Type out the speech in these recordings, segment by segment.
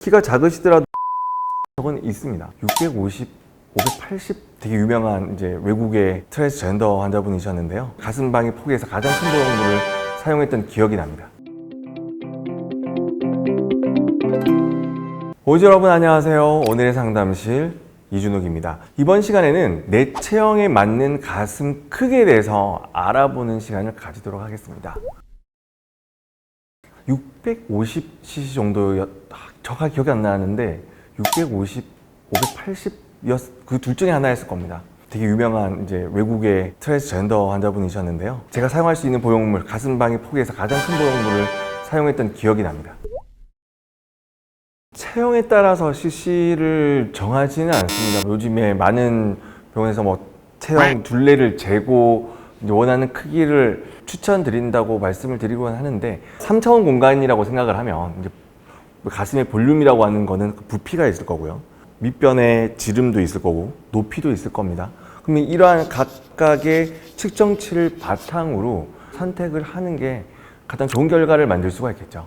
키가 작으시더라도 적은 있습니다. 650, 580 되게 유명한 이제 외국의 트랜스젠더 환자분이셨는데요. 가슴방이 포개에서 가장 큰 보형물을 사용했던 기억이 납니다. 오지 여러분 안녕하세요. 오늘의 상담실 이준욱입니다. 이번 시간에는 내 체형에 맞는 가슴 크기에 대해서 알아보는 시간을 가지도록 하겠습니다. 650cc 정도였, 아, 정확히 기억이 안 나는데 650, 580였 그둘 중에 하나였을 겁니다. 되게 유명한 이제 외국의 트랜스젠더 환자분이셨는데요. 제가 사용할 수 있는 보형물 가슴방이 포개에서 가장 큰 보형물을 사용했던 기억이 납니다. 체형에 따라서 CC를 정하지는 않습니다. 요즘에 많은 병원에서 뭐 체형 둘레를 재고 원하는 크기를 추천드린다고 말씀을 드리곤 하는데 3차원 공간이라고 생각을 하면 이제 가슴의 볼륨이라고 하는 거는 그 부피가 있을 거고요. 밑변에 지름도 있을 거고 높이도 있을 겁니다. 그러면 이러한 각각의 측정치를 바탕으로 선택을 하는 게 가장 좋은 결과를 만들 수가 있겠죠.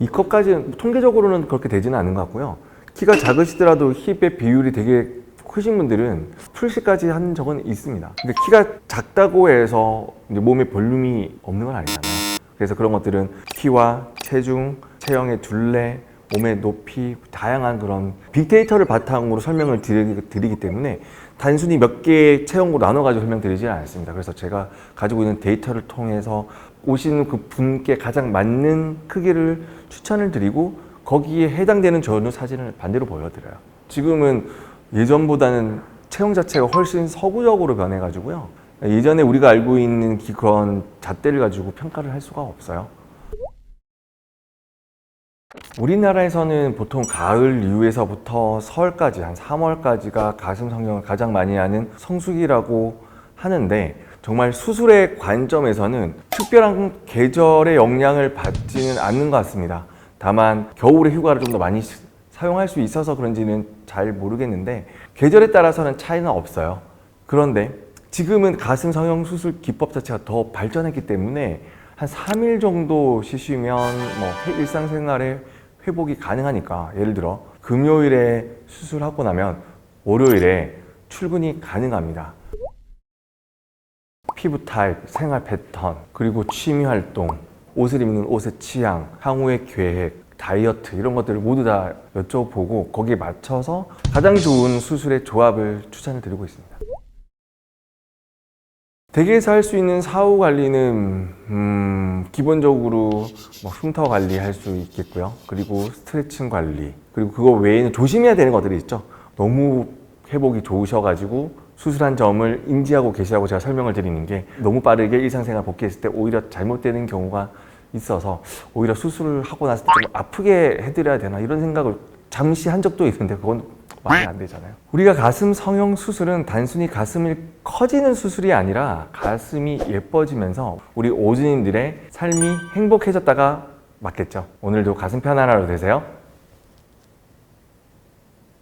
이 컵까지 통계적으로는 그렇게 되지는 않은 것 같고요. 키가 작으시더라도 힙의 비율이 되게 크신 분들은 풀시까지 한 적은 있습니다. 근데 키가 작다고 해서 몸에 볼륨이 없는 건 아니잖아요. 그래서 그런 것들은 키와 체중, 체형의 둘레, 몸의 높이, 다양한 그런 빅데이터를 바탕으로 설명을 드리기, 드리기 때문에 단순히 몇 개의 체형으로 나눠가지고 설명드리지 않습니다. 그래서 제가 가지고 있는 데이터를 통해서 오시는 그 분께 가장 맞는 크기를 추천을 드리고 거기에 해당되는 전후 사진을 반대로 보여드려요. 지금은 예전보다는 체형 자체가 훨씬 서구적으로 변해가지고요. 예전에 우리가 알고 있는 기- 그런 잣대를 가지고 평가를 할 수가 없어요. 우리나라에서는 보통 가을 이후에서부터 설까지 한 3월까지가 가슴 성형을 가장 많이 하는 성수기라고 하는데 정말 수술의 관점에서는 특별한 계절의 영향을 받지는 않는 것 같습니다. 다만 겨울에 휴가를 좀 더 많이 시- 사용할 수 있어서 그런지는 잘 모르겠는데 계절에 따라서는 차이는 없어요. 그런데 지금은 가슴 성형 수술 기법 자체가 더 발전했기 때문에 한 3일 정도 쉬시면 뭐 회- 일상생활에 회복이 가능하니까 예를 들어 금요일에 수술하고 나면 월요일에 출근이 가능합니다. 피부 타입, 생활 패턴, 그리고 취미 활동, 옷을 입는 옷의 취향, 향후의 계획, 다이어트 이런 것들을 모두 다 여쭤보고 거기에 맞춰서 가장 좋은 수술의 조합을 추천을 드리고 있습니다. 댁에서 할 수 있는 사후 관리는 음, 기본적으로 뭐 흉터 관리 할 수 있겠고요. 그리고 스트레칭 관리 그리고 그거 외에는 조심해야 되는 것들이 있죠. 너무 회복이 좋으셔가지고 수술한 점을 인지하고 계시라고 제가 설명을 드리는 게 너무 빠르게 일상생활 복귀했을 때 오히려 잘못되는 경우가 있어서 오히려 수술을 하고 때좀 아프게 해드려야 되나 이런 생각을 잠시 한 적도 있는데 그건 말이 안 되잖아요. 우리가 가슴 성형 수술은 단순히 가슴이 커지는 수술이 아니라 가슴이 예뻐지면서 우리 오즈님들의 삶이 행복해졌다가 맞겠죠. 오늘도 가슴 편한 하루 되세요.